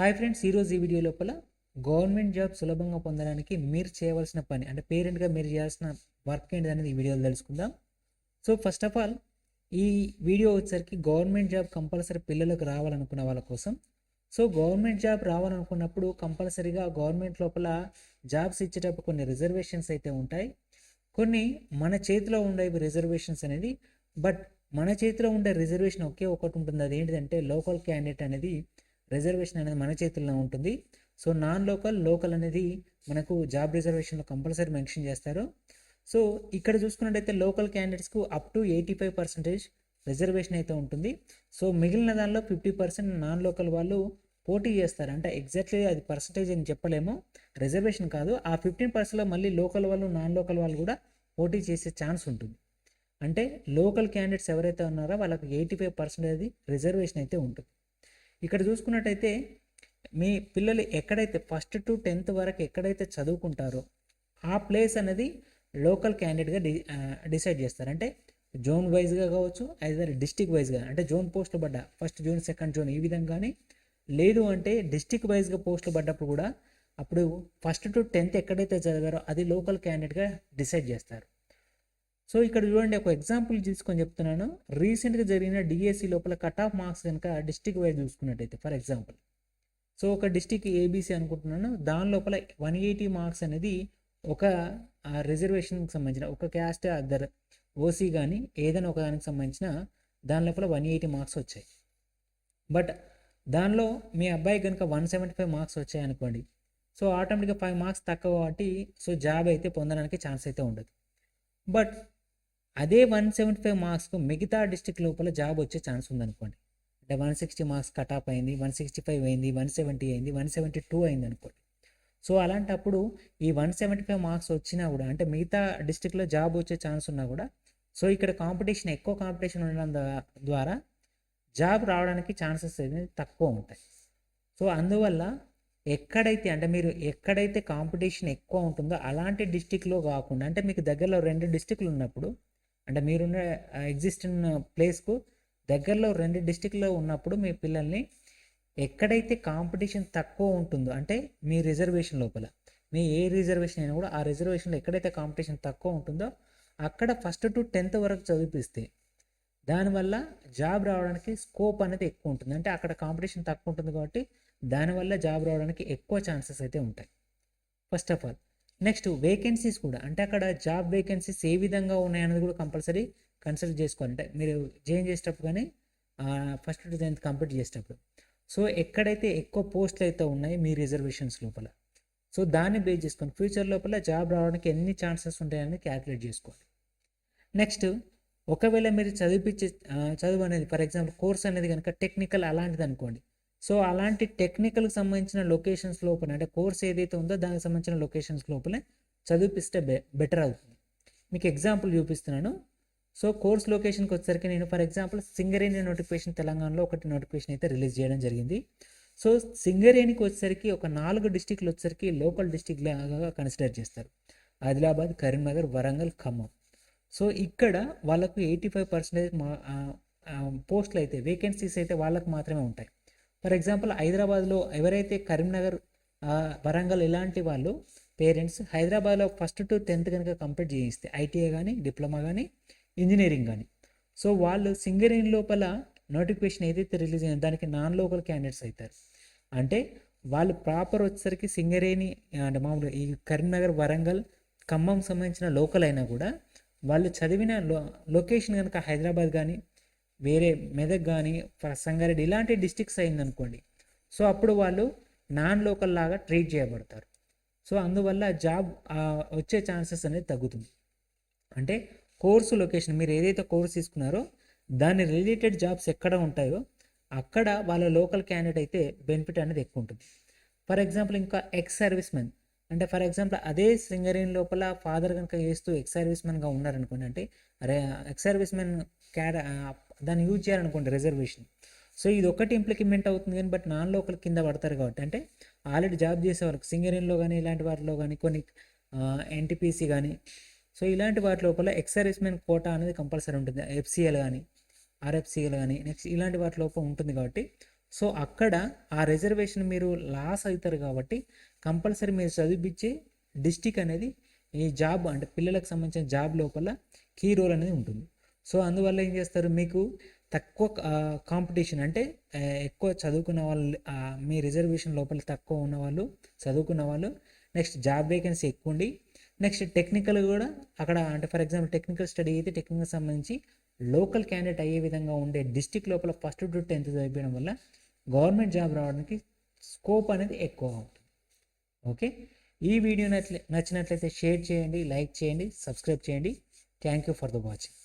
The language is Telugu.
హాయ్ ఫ్రెండ్స్ ఈరోజు ఈ వీడియో లోపల గవర్నమెంట్ జాబ్ సులభంగా పొందడానికి మీరు చేయవలసిన పని అంటే పేరెంట్గా మీరు చేయాల్సిన వర్క్ ఏంటి అనేది ఈ వీడియోలో తెలుసుకుందాం. సో ఫస్ట్ ఆఫ్ ఆల్ ఈ వీడియో వచ్చేసరికి గవర్నమెంట్ జాబ్ కంపల్సరీ పిల్లలకు రావాలనుకున్న వాళ్ళ కోసం. సో గవర్నమెంట్ జాబ్ రావాలనుకున్నప్పుడు కంపల్సరీగా గవర్నమెంట్ లోపల జాబ్స్ ఇచ్చేటప్పుడు కొన్ని రిజర్వేషన్స్ అయితే ఉంటాయి. కొన్ని మన చేతిలో ఉండే రిజర్వేషన్స్ అనేది బట్ మన చేతిలో ఉండే రిజర్వేషన్ ఒకే ఒకటి ఉంటుంది. అది ఏంటిదంటే లోకల్ క్యాండిడేట్ అనేది రిజర్వేషన్ అనేది మన చేతుల్లో ఉంటుంది. సో నాన్ లోకల్ లోకల్ అనేది మనకు జాబ్ రిజర్వేషన్లో కంపల్సరీ మెన్షన్ చేస్తారు. సో ఇక్కడ చూసుకున్నట్టయితే local క్యాండిడేట్స్కు up to eighty five percentage reservation అయితే ఉంటుంది. సో మిగిలిన దానిలో ఫిఫ్టీ పర్సెంట్ నాన్ లోకల్ వాళ్ళు పోటీ చేస్తారు. అంటే ఎగ్జాక్ట్లీ అది పర్సంటేజ్ అని చెప్పలేము. రిజర్వేషన్ కాదు. ఆ ఫిఫ్టీన్ పర్సెంట్లో మళ్ళీ లోకల్ వాళ్ళు నాన్ లోకల్ వాళ్ళు కూడా పోటీ చేసే ఛాన్స్ ఉంటుంది. అంటే లోకల్ క్యాండిడేట్స్ ఎవరైతే ఉన్నారో వాళ్ళకి ఎయిటీ ఫైవ్ పర్సెంటేజ్ రిజర్వేషన్ అయితే ఉంటుంది. ఇక్కడ చూసుకున్నట్టయితే మీ పిల్లలు ఎక్కడైతే ఫస్ట్ టు టెన్త్ వరకు ఎక్కడైతే చదువుకుంటారో ఆ ప్లేస్ అనేది లోకల్ క్యాండిడేట్గా డి డిసైడ్ చేస్తారు. అంటే జోన్ వైజ్గా కావచ్చు ఐదర్ డిస్టిక్ వైజ్గా అంటే జోన్ పోస్టులు పడ్డా ఫస్ట్ జోన్ సెకండ్ జోన్ ఈ విధంగానే లేదు అంటే డిస్టిక్ వైజ్గా పోస్టులు పడ్డప్పుడు కూడా అప్పుడు ఫస్ట్ టు టెన్త్ ఎక్కడైతే చదివారో అది లోకల్ క్యాండిడేట్గా డిసైడ్ చేస్తారు. సో ఇక్కడ చూడండి ఒక ఎగ్జాంపుల్ తీసుకొని చెప్తున్నాను. రీసెంట్గా జరిగిన డిఎస్సి లోపల కట్ ఆఫ్ మార్క్స్ కనుక డిస్టిక్ వైజ్ చూసుకున్నట్టయితే ఫర్ ఎగ్జాంపుల్ సో ఒక డిస్టిక్ ఏబీసీ అనుకుంటున్నాను. దాని లోపల వన్ ఎయిటీ మార్క్స్ అనేది ఒక రిజర్వేషన్కి సంబంధించిన ఒక క్యాస్ట్ అదర్ ఓసీ కానీ ఏదైనా ఒక దానికి సంబంధించిన దాని లోపల వన్ ఎయిటీ మార్క్స్ వచ్చాయి. బట్ దానిలో మీ అబ్బాయి కనుక వన్ సెవెంటీ ఫైవ్ మార్క్స్ వచ్చాయి అనుకోండి. సో ఆటోమేటిక్గా ఫైవ్ మార్క్స్ తక్కువ కాబట్టి సో జాబ్ అయితే పొందడానికి ఛాన్స్ అయితే ఉండదు. బట్ అదే వన్ సెవెంటీ ఫైవ్ మార్క్స్కు మిగతా డిస్టిక్ లోపల జాబ్ వచ్చే ఛాన్స్ ఉందనుకోండి. అంటే one sixty marks cut off అయింది వన్ సిక్స్టీ ఫైవ్ అయింది వన్ సెవెంటీ అయింది వన్ సెవెంటీ టూ అయింది అనుకోండి సో అలాంటప్పుడు ఈ వన్ సెవెంటీ ఫైవ్ మార్క్స్ వచ్చినా కూడా అంటే మిగతా డిస్టిక్లో జాబ్ వచ్చే ఛాన్స్ ఉన్నా కూడా సో ఇక్కడ కాంపిటీషన్ ఎక్కువ కాంపిటీషన్ ఉండడం ద్వారా జాబ్ రావడానికి ఛాన్సెస్ అనేది తక్కువ ఉంటాయి. సో అందువల్ల ఎక్కడైతే అంటే మీరు ఎక్కడైతే కాంపిటీషన్ ఎక్కువ ఉంటుందో అలాంటి డిస్టిక్లో కాకుండా అంటే మీకు దగ్గరలో రెండు డిస్టిక్లు ఉన్నప్పుడు అంటే మీరున్న ఎగ్జిస్టింగ్ ప్లేస్కు దగ్గరలో రెండు డిస్టిక్లో ఉన్నప్పుడు మీ పిల్లల్ని ఎక్కడైతే కాంపిటీషన్ తక్కువ ఉంటుందో అంటే మీ రిజర్వేషన్ లోపల మీ ఏ రిజర్వేషన్ అయినా కూడా ఆ రిజర్వేషన్లో ఎక్కడైతే కాంపిటీషన్ తక్కువ ఉంటుందో అక్కడ ఫస్ట్ టు టెన్త్ వరకు చదివిపిస్తే దానివల్ల జాబ్ రావడానికి స్కోప్ అనేది ఎక్కువ ఉంటుంది. అంటే అక్కడ కాంపిటీషన్ తక్కువ ఉంటుంది కాబట్టి దానివల్ల జాబ్ రావడానికి ఎక్కువ ఛాన్సెస్ అయితే ఉంటాయి. First of all next vacancies కూడా అంటే అక్కడ జాబ్ వేకెన్సీస్ ఏ విధంగా ఉన్నాయన్నది కూడా కంపల్సరీ కన్సల్ట్ చేసుకోవాలి. అంటే మీరు జాయిన్ చేసేటప్పుడు కానీ ఫస్ట్ టు టెన్త్ కంప్లీట్ చేసేటప్పుడు. సో ఎక్కడైతే ఎక్కువ పోస్టులు అయితే ఉన్నాయి మీ రిజర్వేషన్స్ లోపల. సో దాన్ని బేస్ చేసుకొని ఫ్యూచర్ లోపల జాబ్ రావడానికి ఎన్ని ఛాన్సెస్ ఉంటాయని క్యాలిక్యులేట్ చేసుకోవాలి. నెక్స్ట్ ఒకవేళ మీరు చదివిపించే చదువు అనేది ఫర్ ఎగ్జాంపుల్ కోర్స్ అనేది కనుక టెక్నికల్ అలాంటిది అనుకోండి. సో అలాంటి టెక్నికల్కి సంబంధించిన లొకేషన్స్ లోపల అంటే కోర్స్ ఏదైతే ఉందో దానికి సంబంధించిన లొకేషన్స్ లోపలే చదివిపిస్తే బె బెటర్ అవుతుంది. మీకు ఎగ్జాంపుల్ చూపిస్తున్నాను. సో కోర్స్ లొకేషన్కి వచ్చేసరికి నేను ఫర్ ఎగ్జాంపుల్ సింగరేణి నోటిఫికేషన్ తెలంగాణలో ఒకటి నోటిఫికేషన్ అయితే రిలీజ్ చేయడం జరిగింది. సో సింగరేణికి వచ్చేసరికి ఒక నాలుగు డిస్టిక్లు వచ్చేసరికి లోకల్ డిస్టిక్ లాగా కన్సిడర్ చేస్తారు. ఆదిలాబాద్ కరీంనగర్ వరంగల్ ఖమ్మం. సో ఇక్కడ వాళ్ళకు ఎయిటీ ఫైవ్ పర్సెంటేజ్ మా పోస్టులు అయితే వేకెన్సీస్ అయితే వాళ్ళకు మాత్రమే ఉంటాయి. ఫర్ ఎగ్జాంపుల్ హైదరాబాద్లో ఎవరైతే కరీంనగర్ వరంగల్ ఇలాంటి వాళ్ళు పేరెంట్స్ హైదరాబాద్లో ఫస్ట్ టు టెన్త్ కనుక కంప్లీట్ చేయిస్తే ఐటీఐ కానీ డిప్లొమా కానీ ఇంజనీరింగ్ కానీ సో వాళ్ళు సింగరేణి లోపల నోటిఫికేషన్ ఏదైతే రిలీజ్ అయిందో దానికి నాన్ లోకల్ క్యాండిడేట్స్ అవుతారు. అంటే వాళ్ళు ప్రాపర్ వచ్చేసరికి సింగరేణి అంటే మామూలుగా ఈ కరీంనగర్ వరంగల్ ఖమ్మం సంబంధించిన లోకల్ అయినా కూడా వాళ్ళు చదివిన లో లొకేషన్ కనుక హైదరాబాద్ కానీ వేరే మెదక్ కానీ సంగారెడ్డి ఇలాంటి డిస్టిక్స్ అయిందనుకోండి. సో అప్పుడు వాళ్ళు నాన్ లోకల్ లాగా ట్రీట్ చేయబడతారు. సో అందువల్ల జాబ్ వచ్చే ఛాన్సెస్ అనేది తగ్గుతుంది. అంటే కోర్సు లొకేషన్ మీరు ఏదైతే కోర్స్ తీసుకున్నారో దాని రిలేటెడ్ జాబ్స్ ఎక్కడ ఉంటాయో అక్కడ వాళ్ళ లోకల్ క్యాండిడేట్ అయితే బెనిఫిట్ అనేది ఎక్కువ ఉంటుంది. ఫర్ ఎగ్జాంపుల్ ఇంకా ఎక్స్ సర్వీస్ మెన్ అంటే ఫర్ ఎగ్జాంపుల్ అదే సింగరేణి లోపల ఫాదర్ కనుక వేస్తూ ఎక్స్ సర్వీస్ ఉన్నారనుకోండి అంటే అరే ఎక్స్ సర్వీస్ మెన్ క్యాడ దాన్ని యూజ్ చేయాలనుకోండి రిజర్వేషన్. సో ఇది ఒకటి ఇంప్లిమెంట్ అవుతుంది కానీ బట్ నాన్ లోకల్ కింద పడతారు కాబట్టి అంటే ఆల్రెడీ జాబ్ చేసే వాళ్ళకి సింగరేణిలో కానీ ఇలాంటి వాటిలో కానీ కొన్ని ఎన్టీపీసీ కానీ సో ఇలాంటి వాటి లోపల ఎక్స్ సర్వీస్ మెన్ కోటా అనేది కంపల్సరీ ఉంటుంది. ఎఫ్సిఎల్ కానీ ఆర్ఎఫ్సిఎల్ కానీ నెక్స్ట్ ఇలాంటి వాటి లోపల ఉంటుంది కాబట్టి సో అక్కడ ఆ రిజర్వేషన్ మీరు లాస్ అవుతారు కాబట్టి కంపల్సరీ మీరు చదివించే డిస్టిక్ అనేది ఈ జాబ్ అంటే పిల్లలకు సంబంధించిన జాబ్ లోపల కీ రోల్ అనేది ఉంటుంది. సో అందువల్ల ఏం చేస్తారు? మీకు తక్కువ కాంపిటీషన్ అంటే ఎక్కువ చదువుకున్న వాళ్ళు మీ రిజర్వేషన్ లోపల తక్కువ ఉన్న వాళ్ళు చదువుకున్న వాళ్ళు నెక్స్ట్ జాబ్ వేకెన్సీ ఎక్కువ ఉండి నెక్స్ట్ టెక్నికల్ కూడా అక్కడ అంటే ఫర్ ఎగ్జాంపుల్ టెక్నికల్ స్టడీ అయితే టెక్నికల్ సంబంధించి లోకల్ క్యాండిడేట్ అయ్యే విధంగా ఉండే డిస్టిక్ లోపల ఫస్ట్ టు టెన్త్ చదివించడం వల్ల గవర్నమెంట్ జాబ్ రావడానికి స్కోప్ అనేది ఎక్కువ ఉంటుంది. ఓకే? ఈ వీడియో నచ్చినట్లయితే షేర్ చేయండి లైక్ చేయండి సబ్స్క్రైబ్ చేయండి. Thank you for the watching.